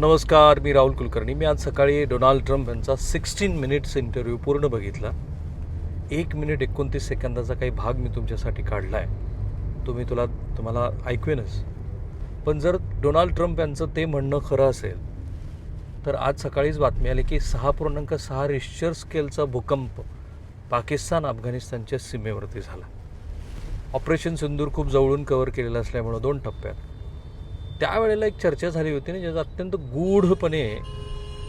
नमस्कार मी राहुल कुलकर्णी. मी आज सकाळी डोनाल्ड ट्रम्प यांचा सिक्स्टीन मिनिट्स इंटरव्ह्यू पूर्ण बघितला. एक मिनिट एकोणतीस सेकंदाचा काही भाग मी तुमच्यासाठी काढला आहे तो मी तुला तुम्हाला ऐकवेनच. पण जर डोनाल्ड ट्रम्प यांचं ते म्हणणं खरं असेल तर आज सकाळीच बातमी आली की सहा पूर्णांक सहा रिश्चर स्केलचा भूकंप पाकिस्तान अफगाणिस्तानच्या सीमेवरती झाला. ऑपरेशन सिंदूर खूप जवळून कव्हर केलेलं असल्यामुळं दोन टप्प्यात. त्यावेळेला एक चर्चा झाली होती ना ज्याचा अत्यंत गूढपणे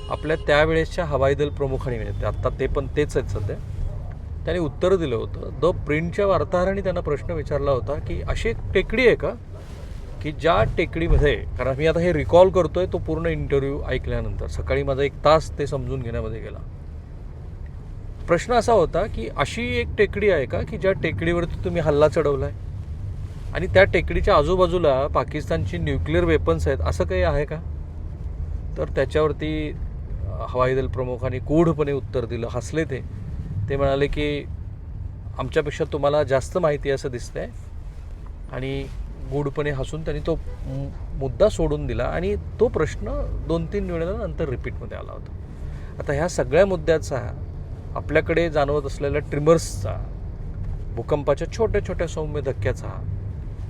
आपल्या त्यावेळेसच्या हवाई दल प्रमुखांनी म्हणजे आत्ता ते पण तेच आहेत सध्या त्याने उत्तर दिलं होतं. द प्रिंटच्या वार्ताहरांनी त्यांना प्रश्न विचारला होता की अशी एक टेकडी आहे का? की ज्या टेकडीमध्ये कारण मी आता हे रिकॉल करतोय तो पूर्ण इंटरव्ह्यू ऐकल्यानंतर सकाळी माझा एक तास ते समजून घेण्यामध्ये गेला. प्रश्न असा होता की अशी एक टेकडी आहे का? की ज्या टेकडीवरती तुम्ही हल्ला चढवला आहे आणि त्या टेकडीच्या आजूबाजूला पाकिस्तानची न्यूक्लिअर वेपन्स आहेत असं काही आहे का? तर त्याच्यावरती हवाई दल प्रमुखांनी गूढपणे उत्तर दिलं हसले ते. ते म्हणाले की आमच्यापेक्षा तुम्हाला जास्त माहिती असं दिसतंय. आणि गूढपणे हसून त्यांनी तो मु- मुद्दा सोडून दिला आणि तो प्रश्न दोन तीन वेळेला नंतर रिपीटमध्ये आला होता. आता ह्या सगळ्या मुद्द्याचा आपल्याकडे जाणवत असलेल्या ट्रिमर्सचा भूकंपाच्या छोट्या छोट्या सौम्य धक्क्याचा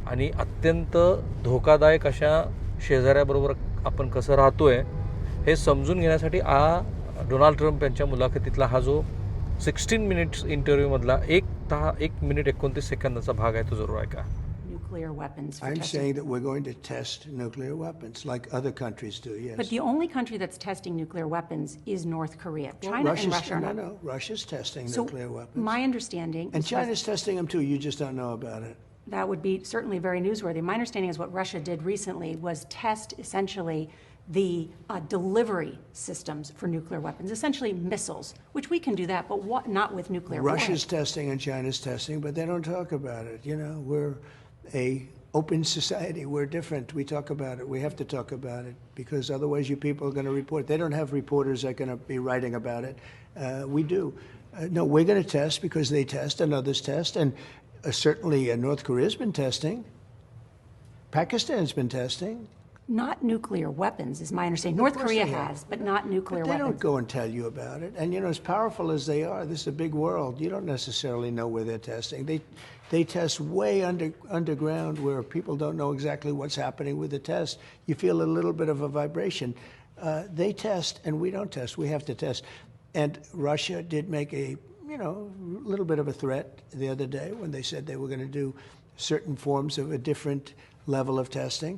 आणि अत्यंत धोकादायक अशा शेजाऱ्याबरोबर आपण कसं राहतोय हे समजून घेण्यासाठी हा डोनाल्ड ट्रम्प यांच्या मुलाखतीतला हा जो सिक्स्टीन मिनिट्स इंटरव्ह्यूमधला एक दहा एक मिनिट एकोणतीस सेकंदाचा भाग आहे तो जरूर ऐका nuclear weapons for I'm testing. saying that we're going to test nuclear weapons like other countries do, yes. But the only country that's testing nuclear weapons is North Korea. Well, China and Russia's- Russia are No, not. no, Russia's testing So nuclear weapons. my understanding And is China's testing them too, you just don't know about it. That would be certainly very newsworthy. My understanding is what Russia did recently was test essentially the uh, delivery systems for nuclear weapons, essentially missiles, which we can do that, but what, not with nuclear Russia's testing and China's testing, but they don't talk about it, you know? We're a open society, we're different, we talk about it, we have to talk about it, because otherwise you people are gonna report. They don't have reporters that are gonna be writing about it. Uh, we do. Uh, no, we're gonna test because they test and others test, and certainly uh, North Korea's been testing. Pakistan's been testing. Not nuclear weapons, is my understanding. North Korea has, but not nuclear But they weapons. don't go and tell you about it. And you know, as powerful as they are, this is a big world. You don't necessarily know where they're testing. They they test way under underground where people don't know exactly what's happening with the test. You feel a little bit of a vibration. Uh, they test, and we don't test. We have to test. And Russia did make a you know little bit of a threat the other day when they said they were going to do certain forms of a different level of testing.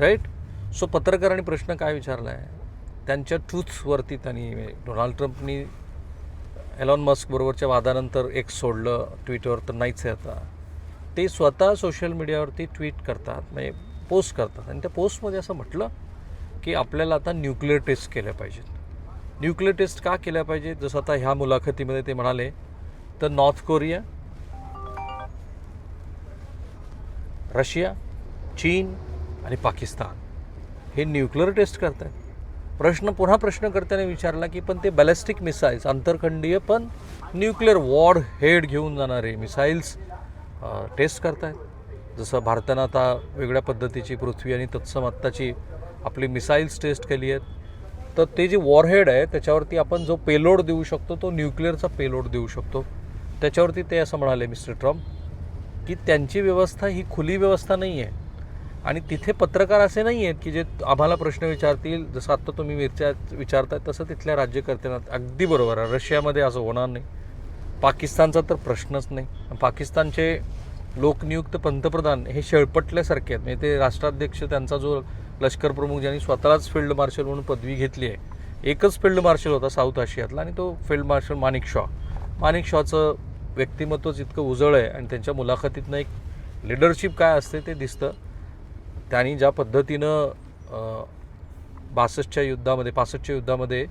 Right so पत्रकारांनी प्रश्न काय विचारला आहे त्यांच्या ट्रूथवरती त्यांनी Donald ट्रम्पनी Elon Musk बरोबरच्या वादानंतर एक सोडलं ट्विटवर तर नाहीच आहे आता. ते स्वतः सोशल मीडियावरती ट्विट करतात म्हणजे पोस्ट करतात. आणि त्या पोस्टमध्ये असं म्हटलं की आपल्याला आता न्यूक्लिअर टेस्ट केल्या पाहिजेत. न्यूक्लिअर टेस्ट का केल्या पाहिजे? जसं आता ह्या मुलाखतीमध्ये ते म्हणाले तर नॉर्थ कोरिया रशिया चीन आणि पाकिस्तान हे न्यूक्लिअर टेस्ट करत आहेत प्रश्न पुन्हा प्रश्नकर्त्याने विचारला की पण ते बॅलिस्टिक मिसाईल्स आंतरखंडीय पण न्यूक्लिअर वॉर हेड घेऊन जाणारे मिसाईल्स टेस्ट करतायत. जसं भारतानं आता वेगळ्या पद्धतीची पृथ्वी आणि तत्सम आत्ताची आपली मिसाईल्स टेस्ट केली आहेत. तर ते जे वॉरहेड आहे त्याच्यावरती आपण जो पेलोड देऊ शकतो तो न्यूक्लिअरचा पेलोड देऊ शकतो. त्याच्यावरती ते असं म्हणाले मिस्टर ट्रम्प की त्यांची व्यवस्था ही खुली व्यवस्था नाही आहे आणि तिथे पत्रकार असे नाही आहेत की जे आम्हाला प्रश्न विचारतील जसं आत्ता तुम्ही विचार विचारताय तसं तिथल्या राज्यकर्त्यांना अगदी बरोबर आहे. रशियामध्ये असं होणार नाही. पाकिस्तानचा तर प्रश्नच नाही. पाकिस्तानचे लोकनियुक्त पंतप्रधान हे शेळपटल्यासारखे आहेत. म्हणजे ते राष्ट्राध्यक्ष त्यांचा जो लष्कर प्रमुख ज्यांनी स्वतःलाच फील्ड मार्शल म्हणून पदवी घेतली आहे एकच फील्ड मार्शल होता साऊथ आशियातला आणि तो फील्ड मार्शल माणिक शॉ. माणिक शॉचं व्यक्तिमत्वच इतकं उजळ आहे आणि त्यांच्या मुलाखतीतनं एक लिडरशिप काय असते ते दिसतं. त्यांनी ज्या पद्धतीनं बासष्टच्या युद्धामध्ये पासष्टच्या युद्धामध्ये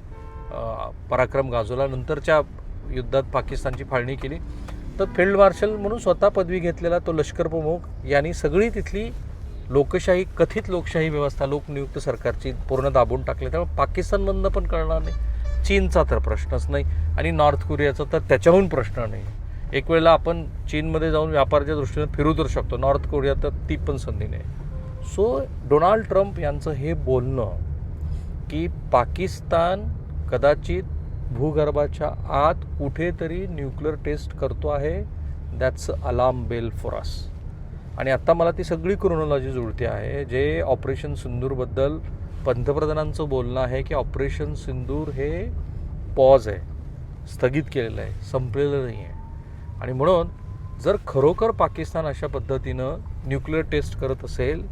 पराक्रम गाजवला. नंतरच्या युद्धात पाकिस्तानची फाळणी केली. तर फील्ड मार्शल म्हणून स्वतः पदवी घेतलेला तो लष्कर प्रमुख यांनी सगळी तिथली लोकशाही कथित लोकशाही व्यवस्था लोकनियुक्त सरकारची पूर्ण दाबून टाकली. त्यामुळे पाकिस्तानमधनं पण कळणार नाही. चीनचा तर प्रश्नच नाही आणि नॉर्थ कोरियाचा तर त्याच्याहून प्रश्न नाही. एक वेळेला आपण चीनमध्ये जाऊन व्यापाराच्या दृष्टीने फिरू तर शकतो. नॉर्थ कोरिया तर ती पण संधी नाही. सो डोनाल्ड ट्रम्प यांचं हे बोलणं की पाकिस्तान कदाचित भूगर्भाच्या आत कुठेतरी न्यूक्लिअर टेस्ट करतो आहे. That's alarm bell for us आणि आत्ता मला ती सगळी क्रोनॉलॉजी जुळते आहे. जे ऑपरेशन सिंदूरबद्दल पंतप्रधानांचं बोलणं आहे की ऑपरेशन सिंदूर हे पॉज आहे. स्थगित केलेलं आहे. संपलेलं नाही आहे. आणि म्हणून जर खरोखर पाकिस्तान अशा पद्धतीनं न्यूक्लिअर टेस्ट करत असेल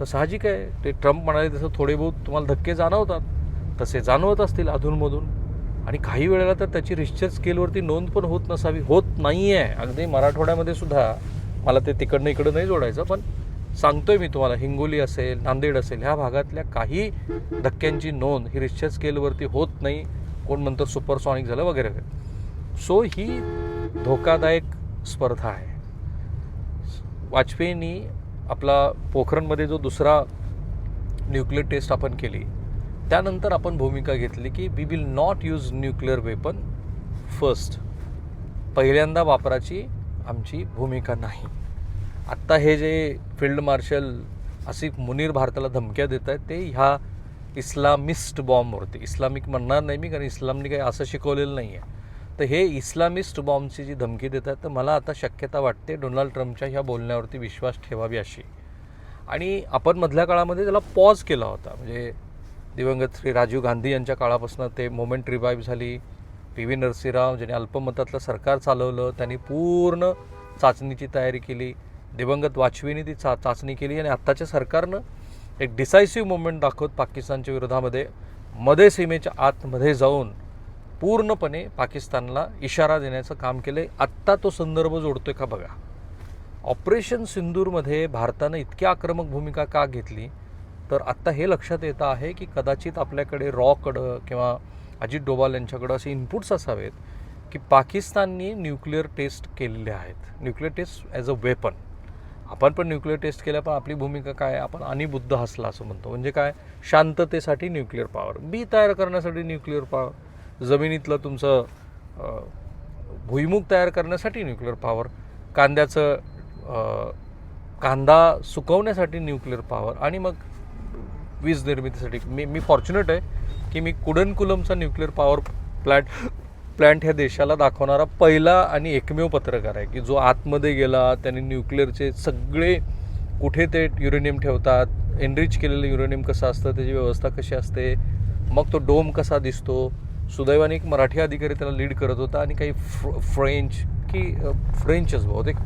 तर साहजिक आहे. ते ट्रम्प म्हणाले तसं थोडे बहुत तुम्हाला धक्के जाणवतात. तसे जाणवत असतील अधूनमधून. आणि काही वेळेला तर त्याची रिश्चर स्केलवरती नोंद पण होत नसावी होत नाही आहे अगदी मराठवाड्यामध्ये सुद्धा मला ते तिकडनं इकडं नाही जोडायचं पण सांगतोय मी तुम्हाला हिंगोली असेल नांदेड असेल ह्या भागातल्या काही धक्क्यांची नोंद ही रिश्चर स्केलवरती होत नाही. कोण म्हणतं सुपरसॉनिक झालं वगैरे वगैरे. सो ही धोकादायक स्पर्धा आहे. वाजपेयींनी आपला पोखरणमध्ये जो दुसरा न्यूक्लिअर टेस्ट आपण केली त्यानंतर आपण भूमिका घेतली की we will not use nuclear weapon first पहिल्यांदा वापराची आमची भूमिका नाही. आत्ता हे जे फील्ड मार्शल आसिफ मुनीर भारताला धमक्या देत आहेत ते ह्या इस्लामिस्ट बॉम्बवरती. इस्लामिक म्हणणार नाही मी कारण इस्लामने काही असं शिकवलेलं नाही आहे तर हे इस्लामिस्ट बॉम्बची जी धमकी देत आहेत तर मला आता शक्यता वाटते डोनाल्ड ट्रम्पच्या ह्या बोलण्यावरती विश्वास ठेवावी अशी. आणि आपण मधल्या काळामध्ये त्याला पॉज केला होता. म्हणजे दिवंगत श्री राजीव गांधी यांच्या काळापासून ते मोमेंट रिवाईव्ह झाली. पी व्ही नरसिंहराव ज्यांनी अल्पमतातलं सरकार चालवलं त्यांनी पूर्ण चाचणीची तयारी केली. दिवंगत वाजपेयींनी ती चा चाचणी केली आणि आत्ताच्या सरकारनं एक डिसायसिव्ह मुवमेंट दाखवत पाकिस्तानच्या विरोधामध्ये. मध्ये सीमेच्या आतमध्ये जाऊन पूर्णपणे पाकिस्तानला इशारा देण्याचं काम केलं आहे आत्ता तो संदर्भ जोडतोय का बघा. ऑपरेशन सिंदूरमध्ये भारतानं इतकी आक्रमक भूमिका का घेतली? तर आत्ता हे लक्षात येतं आहे की कदाचित आपल्याकडे रॉकडं किंवा अजित डोवाल यांच्याकडं असे इनपुट्स असावेत की पाकिस्ताननी न्यूक्लिअर टेस्ट केलेले आहेत. Nuclear test as a weapon आपण पण न्यूक्लिअर टेस्ट केल्या पण आपली भूमिका काय आपण आपण अनिबुद्ध हसला असं म्हणतो. म्हणजे काय? शांततेसाठी न्यूक्लिअर पॉवर बी तयार करण्यासाठी न्यूक्लिअर पॉवर जमिनीतलं तुमचं भुईमुग तयार करण्यासाठी न्यूक्लिअर पॉवर कांद्याचं कांदा सुकवण्यासाठी न्यूक्लिअर पॉवर आणि मग वीज निर्मितीसाठी मी मी फॉर्च्युनेट आहे की मी कुडनकुलमचा न्यूक्लिअर पॉवर प्लॅट प्लॅन्ट ह्या देशाला दाखवणारा पहिला आणि एकमेव पत्रकार आहे की जो आतमध्ये गेला त्याने न्यूक्लिअरचे सगळे कुठे ते युरेनियम ठेवतात एनरिच केलेलं युरेनियम कसं असतं त्याची व्यवस्था कशी असते मग तो डोम कसा दिसतो सुदैवाने एक मराठी अधिकारी त्याला लीड करत होता आणि काही फ्र फ्रेंच की फ्रेंचच बहुतेक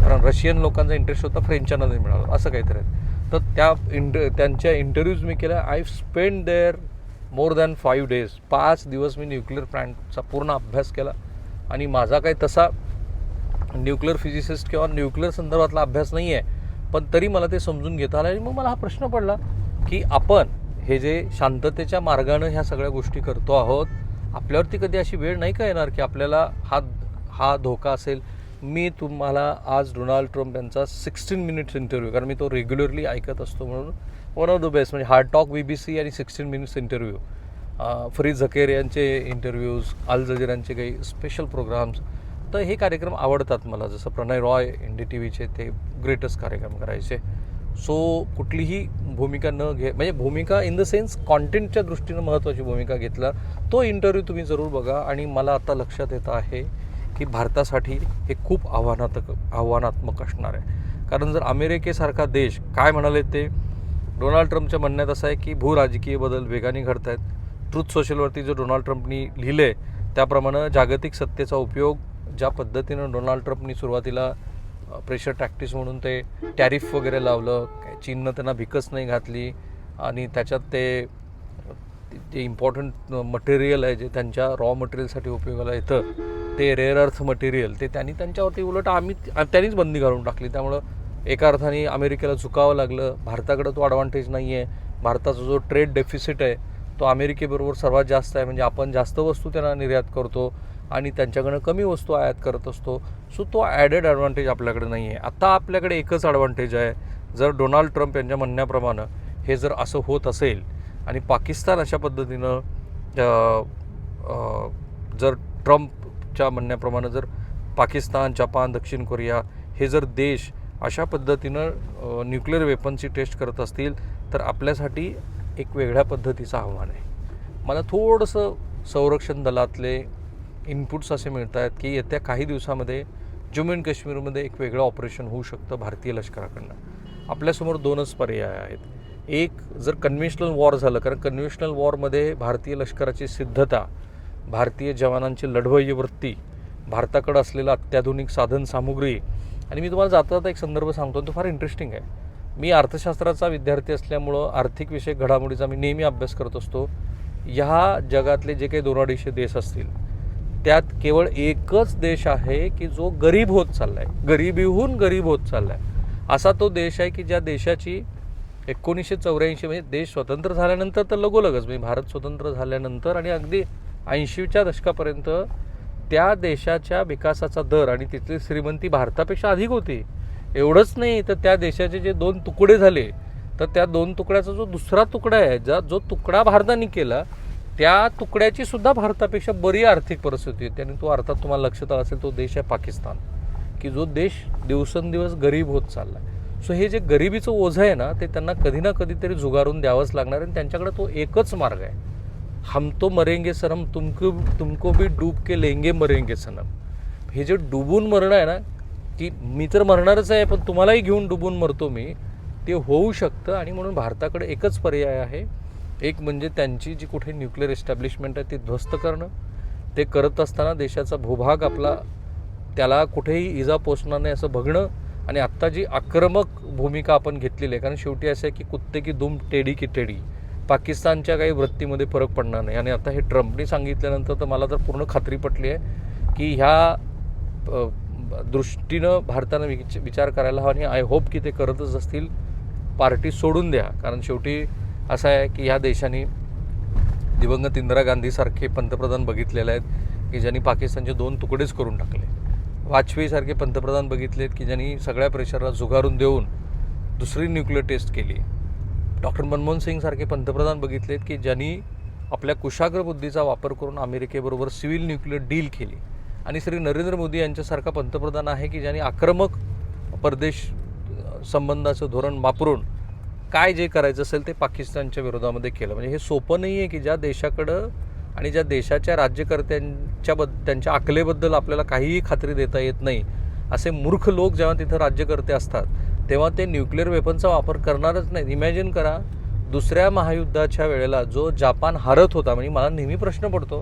कारण रशियन लोकांचा इंटरेस्ट होता फ्रेंचांना नाही मिळाला असं काहीतरी आहे. तर त्या इंट त्यांच्या इंटरव्ह्यूज मी केल्या. I spend there more than five days पाच दिवस मी न्यूक्लिअर प्लॅन्टचा पूर्ण अभ्यास केला. आणि माझा काही तसा न्यूक्लिअर फिजिसिस्ट किंवा न्यूक्लिअर संदर्भातला अभ्यास नाही आहे पण तरी मला ते समजून घेता आलं आणि मग मला हा प्रश्न पडला की आपण हे जे शांततेच्या मार्गानं ह्या सगळ्या गोष्टी करतो आहोत आपल्यावरती कधी अशी वेळ नाही का येणार की आपल्याला हा हा धोका असेल? मी तुम्हाला आज डोनाल्ड ट्रम्प यांचा सिक्स्टीन मिनिट्स इंटरव्ह्यू कारण मी तो रेग्युलरली ऐकत असतो म्हणून वन ऑफ द बेस्ट म्हणजे hard talk B B C आणि sixteen minutes interview Fareed Zakaria यांचे इंटरव्ह्यूज अल जजीरांचे काही स्पेशल प्रोग्राम्स तर हे कार्यक्रम आवडतात मला जसं Prannoy Roy N D T व्हीचे ते ग्रेटेस्ट कार्यक्रम करायचे. सो कुठलीही भूमिका न घे म्हणजे भूमिका इन द सेन्स कॉन्टेंटच्या दृष्टीनं महत्त्वाची भूमिका घेतला तो इंटरव्ह्यू तुम्ही जरूर बघा. आणि मला आता लक्षात येतं आहे की भारतासाठी हे खूप आव्हानात्मक आव्हानात्मक असणार आहे. कारण जर अमेरिकेसारखा देश काय म्हणाले ते डोनाल्ड ट्रम्पच्या म्हणण्यात असं आहे की भूराजकीय बदल वेगाने घडत आहेत. ट्रूथ सोशलवरती जो डोनाल्ड ट्रम्पनी लिहिले त्याप्रमाणे जागतिक सत्तेचा उपयोग ज्या पद्धतीनं डोनाल्ड ट्रम्पनी सुरुवातीला प्रेशर टॅक्टिस म्हणून ते टॅरिफ वगैरे लावलं चीननं त्यांना भिकच नाही घातली आणि त्याच्यात ते जे इम्पॉर्टंट मटेरियल आहे जे त्यांच्या रॉ मटेरियलसाठी उपयोगाला येतं ते रेअर अर्थ मटेरियल ते त्यांनी त्यांच्यावरती उलट आम्ही त्यांनीच बंदी घालून टाकली. त्यामुळं एका अर्थाने अमेरिकेला चुकावं लागलं. भारताकडं तो ॲडव्हान्टेज नाही आहे भारताचा जो ट्रेड डेफिसिट आहे तो अमेरिकेबरोबर सर्वात जास्त आहे. म्हणजे आपण जास्त वस्तू त्यांना निर्यात करतो आणि त्यांच्याकडनं कमी वस्तू आयात करत असतो. सो तो ॲडेड ॲडव्हान्टेज आपल्याकडे नाही आहे आता आपल्याकडे एकच ॲडव्हान्टेज आहे. जर डोनाल्ड ट्रम्प यांच्या म्हणण्याप्रमाणे हे जर असं होत असेल आणि पाकिस्तान अशा पद्धतीनं जर ट्रम्प च्या म्हणण्याप्रमाणे जर पाकिस्तान जपान दक्षिण कोरिया हे जर देश अशा पद्धतीनं न्यूक्लिअर वेपनची टेस्ट करत असतील तर आपल्यासाठी एक वेगळ्या पद्धतीचं आव्हान आहे. मला थोडंसं संरक्षण दलातले इनपुट्स असे मिळत आहेत की येत्या काही दिवसामध्ये जम्मू अँड काश्मीरमध्ये एक वेगळं ऑपरेशन होऊ शकतं भारतीय लष्कराकडनं. आपल्यासमोर दोनच पर्याय आहेत. एक जर कन्व्हेन्शनल वॉर झालं कारण कन्व्हेन्शनल वॉरमध्ये भारतीय लष्कराची सिद्धता भारतीय जवानांची लढवय्य वृत्ती भारताकडं असलेलं अत्याधुनिक साधन सामुग्री. आणि मी तुम्हाला जाता जाता एक संदर्भ सांगतो तो फार इंटरेस्टिंग आहे. मी अर्थशास्त्राचा विद्यार्थी असल्यामुळं आर्थिक विषयक घडामोडीचा मी नेहमी अभ्यास करत असतो. ह्या जगातले जे काही दोन अडीचशे देश असतील त्यात केवळ एकच देश आहे की जो गरीब होत चालला आहे गरिबीहून गरीब होत चालला आहे असा तो देश आहे की ज्या देशाची एकोणीसशे चौऱ्याऐंशी म्हणजे देश स्वतंत्र झाल्यानंतर तर लगोलगच म्हणजे भारत स्वतंत्र झाल्यानंतर आणि अगदी ऐंशीच्या दशकापर्यंत त्या देशाच्या विकासाचा दर आणि तिथली श्रीमंती भारतापेक्षा अधिक होती. एवढंच नाही तर त्या देशाचे जे दोन तुकडे झाले तर त्या दोन तुकड्याचा जो दुसरा तुकडा आहे ज्या जो तुकडा भारताने केला त्या तुकड्याची सुद्धा भारतापेक्षा बरी आर्थिक परिस्थिती होती. आणि तो अर्थात तुम्हाला लक्षात आला असेल तो देश आहे पाकिस्तान. की जो देश दिवसेंदिवस गरीब होत चालला आहे सो हे जे गरिबीचं ओझं आहे ना ते त्यांना कधी ना कधीतरी झुगारून द्यावंच लागणार आणि त्यांच्याकडे तो एकच मार्ग आहे. हम तो मरेंगे सनम तुमको तुमको भी डूब के लेंगे मरेंगे सनम हे जे डुबून मरणं आहे ना की मी तर मरणारच आहे पण तुम्हालाही घेऊन डुबून मरतो मी ते होऊ शकतं आणि म्हणून भारताकडे एकच पर्याय आहे. एक म्हणजे त्यांची जी कुठे न्यूक्लिअर एस्टॅब्लिशमेंट आहे ती ध्वस्त करणं. ते करत असताना देशाचा भूभाग आपला त्याला कुठेही इजा पोचणार नाही असं बघणं आणि आत्ता जी आक्रमक भूमिका आपण घेतलेली आहे कारण शेवटी असं आहे की कुत्ते की दुम टेडी की टेडी. पाकिस्तानच्या काही वृत्तीमध्ये फरक पडणार नाही. आणि आता हे ट्रम्पने सांगितल्यानंतर तर मला तर पूर्ण खात्री पटली आहे की ह्या दृष्टीनं भारतानं विच विचार करायला हवा आणि आय होप की ते करतच असतील. पार्टी सोडून द्या. कारण शेवटी असं आहे की ह्या देशाने दिवंगत इंदिरा गांधीसारखे पंतप्रधान बघितलेले आहेत की ज्यांनी पाकिस्तानचे दोन तुकडेच करून टाकले. वाजपेयीसारखे पंतप्रधान बघितलेत की ज्यांनी सगळ्या प्रेशरला झुगारून देऊन दुसरी न्यूक्लिअर टेस्ट केली. डॉक्टर मनमोहन सिंगसारखे पंतप्रधान बघितलेत की ज्यांनी आपल्या कुशाग्र बुद्धीचा वापर करून अमेरिकेबरोबर सिव्हिल न्यूक्लिअर डील केली. आणि श्री नरेंद्र मोदी यांच्यासारखा पंतप्रधान आहे की ज्यांनी आक्रमक परदेश संबंधाचं धोरण वापरून काय जे करायचं असेल ते पाकिस्तानच्या विरोधामध्ये केलं. म्हणजे हे सोपं नाही आहे की ज्या देशाकडं आणि ज्या देशाच्या राज्यकर्त्यांच्या बद्द त्यांच्या आकलेबद्दल आपल्याला काहीही खात्री देता येत नाही असे मूर्ख लोक जेव्हा तिथं राज्यकर्ते असतात तेव्हा ते न्यूक्लिअर वेपनचा वापर करणारच नाही इमॅजिन करा दुसऱ्या महायुद्धाच्या वेळेला जो जापान हारत होता म्हणजे मला नेहमी प्रश्न पडतो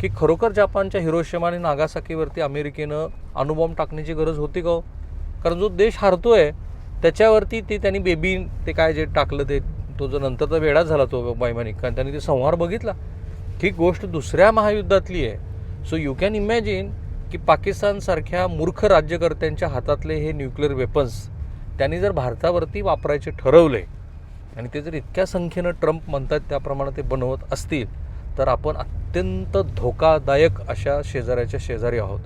की खरोखर जापानच्या हिरोशिमा आणि नागासाकीवरती अमेरिकेनं अणुबॉम्ब टाकण्याची गरज होती का हो? कारण जो देश हारतोय त्याच्यावरती ते त्यांनी बेबी ते काय जे टाकलं ते तो जो नंतर तर झाला तो वैमानिक कारण त्यांनी ते संहार बघितला. ही गोष्ट दुसऱ्या महायुद्धातली आहे. सो यू कॅन इमॅजिन की पाकिस्तानसारख्या मूर्ख राज्यकर्त्यांच्या हातातले हे न्यूक्लिअर वेपन्स त्यांनी जर भारतावरती वापरायचे ठरवले आणि ते जर इतक्या संख्येनं ट्रम्प म्हणतात त्याप्रमाणे ते बनवत असतील तर आपण अत्यंत धोकादायक अशा शेजाऱ्याच्या शेजारी आहोत.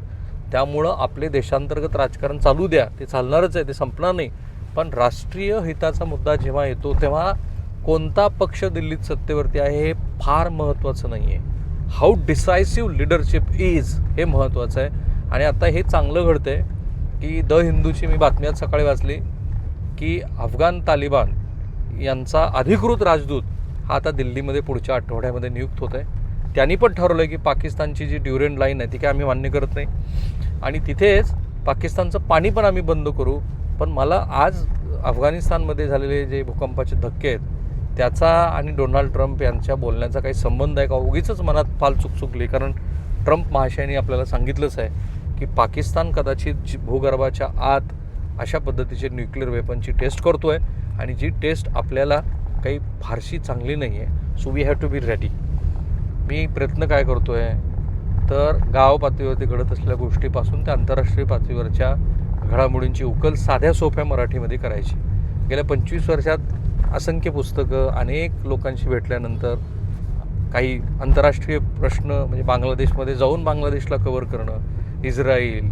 त्यामुळं आपले देशांतर्गत राजकारण चालू द्या. ते चालणारच आहे ते संपणार नाही. पण राष्ट्रीय हिताचा मुद्दा जेव्हा येतो तेव्हा कोणता पक्ष दिल्लीत सत्तेवरती आहे हे फार महत्त्वाचं नाही आहे हाऊ डिसायसिव्ह लिडरशिप इज हे महत्त्वाचं आहे. आणि आता हे चांगलं घडतं आहे की द हिंदूची मी बातम्यात सकाळी वाचली. की अफगाण तालिबान यांचा अधिकृत राजदूत हा आता दिल्लीमध्ये पुढच्या आठवड्यामध्ये नियुक्त होत आहे. त्यांनी पण ठरवलं की पाकिस्तानची जी ड्युरेंट लाईन आहे ती काय आम्ही मान्य करत नाही. आणि तिथेच पाकिस्तानचं पाणी पण आम्ही बंद करू. पण मला आज अफगाणिस्तानमध्ये झालेले जे भूकंपाचे धक्के आहेत त्याचा आणि डोनाल्ड ट्रम्प यांच्या बोलण्याचा काही संबंध आहे का? उगीच मनात फाल चुक चुकली कारण ट्रम्प महाशयाने आपल्याला सांगितलंच आहे की पाकिस्तान कदाचित जी- भूगर्भाच्या आत अशा पद्धतीचे न्यूक्लिअर वेपनची टेस्ट करतो आहे आणि जी टेस्ट आपल्याला काही फारशी चांगली नाही आहे so we have to be ready मी प्रयत्न काय करतो आहे तर गाव पातळीवरती घडत असलेल्या गोष्टीपासून ते आंतरराष्ट्रीय पातळीवरच्या घडामोडींची उकल साध्या सोप्या मराठीमध्ये करायची. गेल्या पंचवीस वर्षात असंख्य पुस्तकं अनेक लोकांशी भेटल्यानंतर काही आंतरराष्ट्रीय प्रश्न म्हणजे बांगलादेशमध्ये जाऊन बांगलादेशला कवर करणं इस्रायल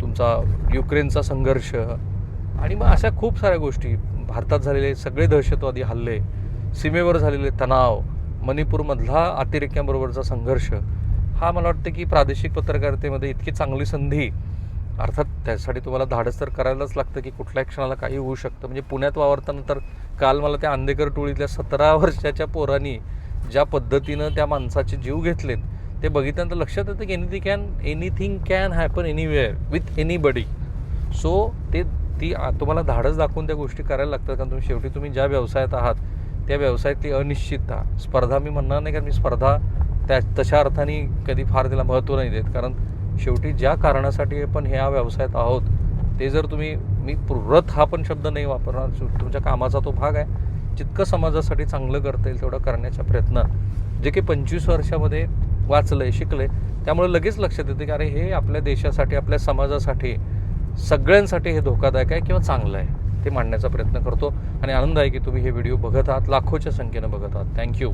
तुमचा युक्रेनचा संघर्ष आणि मग अशा खूप साऱ्या गोष्टी. भारतात झालेले सगळे दहशतवादी हल्ले सीमेवर झालेले तणाव मणिपूरमधला अतिरेक्यांबरोबरचा संघर्ष हा मला वाटतं की प्रादेशिक पत्रकारितेमध्ये इतकी चांगली संधी अर्थात त्यासाठी तुम्हाला धाडस तर करायलाच लागतं की कुठल्याही क्षणाला काही होऊ शकतं. म्हणजे पुण्यात वावरताना तर काल मला त्या आंदेकर टोळीतल्या सतरा वर्षाच्या पोरांनी ज्या पद्धतीनं त्या माणसाचे जीव घेतलेत ते बघितल्यानंतर लक्षात येतं की anything can anything can happen anywhere with anybody so ते ती तुम्हाला धाडस दाखवून त्या गोष्टी करायला लागतात. कारण तुम्ही शेवटी तुम्ही ज्या व्यवसायात आहात त्या व्यवसायातली अनिश्चितता. स्पर्धा मी म्हणणार नाही कारण मी स्पर्धा त्या तशा अर्थाने कधी फार त्याला महत्त्व नाही देत. कारण शेवटी ज्या कारणासाठी आपण ह्या व्यवसायात आहोत ते जर तुम्ही मी व्रत हा पण शब्द नाही वापरणार. तुमच्या कामाचा तो भाग आहे. जितकं समाजासाठी चांगलं करता येईल तेवढं करण्याच्या प्रयत्नात जे काही पंचवीस वर्षामध्ये वाचलं आहे शिकलं आहे त्यामुळे लगेच लक्षात येते की अरे हे आपल्या देशासाठी आपल्या समाजासाठी सगळ्यांसाठी हे धोकादायक आहे किंवा चांगलं आहे ते मांडण्याचा प्रयत्न करतो. आणि आनंद आहे की तुम्ही हे व्हिडिओ बघत आहात लाखोच्या संख्येनं बघत आहात. थँक्यू.